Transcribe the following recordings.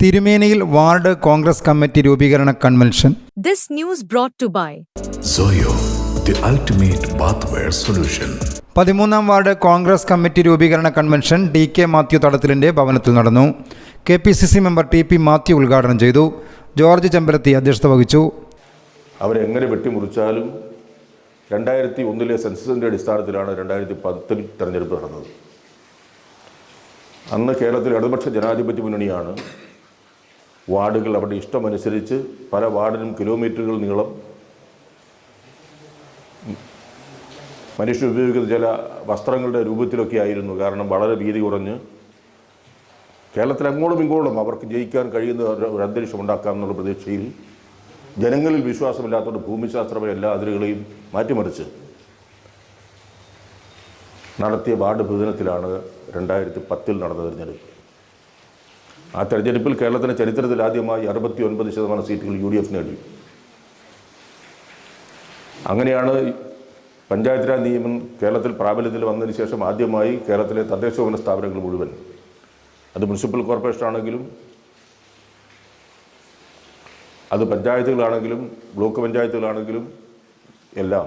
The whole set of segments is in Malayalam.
തിരുമേനിയിൽ വാർഡ് കോൺഗ്രസ് കമ്മിറ്റി രൂപീകരണ convention. This news brought to by Zoyo, the ultimate ware solution പതിമൂന്നാം വാർഡ് കോൺഗ്രസ് കമ്മിറ്റി രൂപീകരണ കൺവെൻഷൻ ഡി കെ മാത്യു തടത്തിലിന്റെ ഭവനത്തിൽ നടന്നു. K P C C member T P Mathew ഉദ്ഘാടനം ചെയ്തു. ജോർജ് ചെമ്പരത്തി അധ്യക്ഷത വഹിച്ചു. അവരെങ്ങനെ വെട്ടിമുറിച്ചാലും രണ്ടായിരത്തി ഒന്നിലെ സെൻസസിന്റെ അടിസ്ഥാനത്തിലാണ് രണ്ടായിരത്തി പത്തിൽ തെരഞ്ഞെടുപ്പ് നടന്നത്. അന്ന് കേരളത്തിൽ ഇടതുപക്ഷ ജനാധിപത്യ മുന്നണിയാണ് വാർഡുകൾ അവരുടെ ഇഷ്ടമനുസരിച്ച് പല വാർഡിനും കിലോമീറ്ററുകൾ നീളം. മനുഷ്യർ ഉപയോഗിക്കുന്ന ചില വസ്ത്രങ്ങളുടെ രൂപത്തിലൊക്കെ ആയിരുന്നു. കാരണം വളരെ വീതി കുറഞ്ഞ്. കേരളത്തിൽ അങ്ങോട്ടും ഇങ്ങോട്ടും അവർക്ക് ജയിക്കാൻ കഴിയുന്ന ഒരു- അന്തരീക്ഷം ഉണ്ടാക്കാം എന്നുള്ള പ്രതീക്ഷയിൽ ജനങ്ങളിൽ വിശ്വാസമില്ലാത്തതുകൊണ്ട് ഭൂമിശാസ്ത്രമായ എല്ലാ അതിരുകളെയും മാറ്റിമറിച്ച് നടത്തിയ വാർഡ് വിഭജനത്തിലാണ് രണ്ടായിരത്തി പത്തിൽ നടന്ന തെരഞ്ഞെടുപ്പ്. ആ തെരഞ്ഞെടുപ്പിൽ കേരളത്തിന്റെ ചരിത്രത്തിൽ ആദ്യമായി അറുപത്തി ഒൻപത് ശതമാനം സീറ്റുകൾ യു ഡി എഫ് നേടി. അങ്ങനെയാണ് പഞ്ചായത്ത് രാജ് നിയമം കേരളത്തിൽ പ്രാബല്യത്തിൽ വന്നതിന് ശേഷം ആദ്യമായി കേരളത്തിലെ തദ്ദേശഭരണ സ്ഥാപനങ്ങൾ മുഴുവൻ. അത് മുനിസിപ്പൽ കോർപ്പറേഷൻ ആണെങ്കിലും അത് പഞ്ചായത്തുകളാണെങ്കിലും ബ്ലോക്ക് പഞ്ചായത്തുകളാണെങ്കിലും എല്ലാം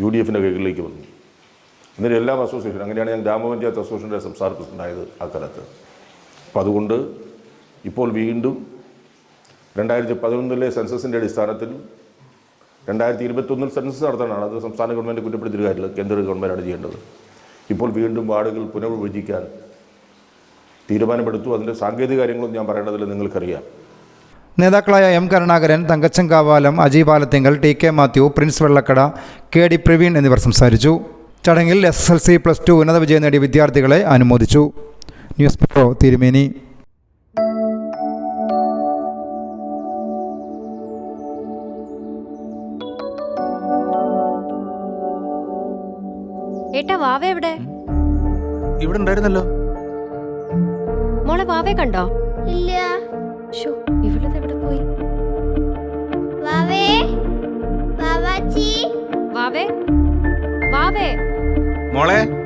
യു ഡി എഫിന്റെ കൈകളിലേക്ക് വന്നു. എന്നിട്ട് എല്ലാം അസോസിയേഷൻ അങ്ങനെയാണ് ഞാൻ ഗ്രാമപഞ്ചായത്ത് അസോസിയേഷന്റെ സംസ്ഥാന പ്രസിഡന്റായത് ആ കാലത്ത്. അപ്പോൾ അതുകൊണ്ട് ഇപ്പോൾ വീണ്ടും രണ്ടായിരത്തി പതിനൊന്നിലെ സെൻസസിന്റെ അടിസ്ഥാനത്തിൽ രണ്ടായിരത്തി ഇരുപത്തൊന്നിൽ സെൻസസ് നടത്താനാണ് അത് സംസ്ഥാന ഗവൺമെന്റ് കുറ്റപ്പെടുത്തിയ കാര്യമില്ല കേന്ദ്ര ഗവൺമെന്റാണ് ചെയ്യേണ്ടത്. ഇപ്പോൾ വീണ്ടും വാർഡുകൾ പുനർവിഭജിക്കാൻ തീരുമാനമെടുത്തു. അതിന്റെ സാങ്കേതിക കാര്യങ്ങളും ഞാൻ പറയേണ്ടതില്ല നിങ്ങൾക്കറിയാം. നേതാക്കളായ M Karunakaran Thankachan Kavalam Ajay Palathinkal T K Mathew Prince Vellakkada K D Praveen എന്നിവർ സംസാരിച്ചു. ചടങ്ങിൽ S S L C plus two ഉന്നത വിജയം നേടിയ വിദ്യാർത്ഥികളെ അനുമോദിച്ചു. ന്യൂസ് ബ്യൂറോ തിരുമേനി. ഏട്ടാ വാവ എവിടെ? ഇവിടെ ഉണ്ടായിരുന്നല്ലോ. മോളെ വാവെ കണ്ടോ? ഇല്ല. ഇവളത് എവിടെ പോയി? വാവേ വാവാച്ചി. വാവേ? വാവേ? മോളെ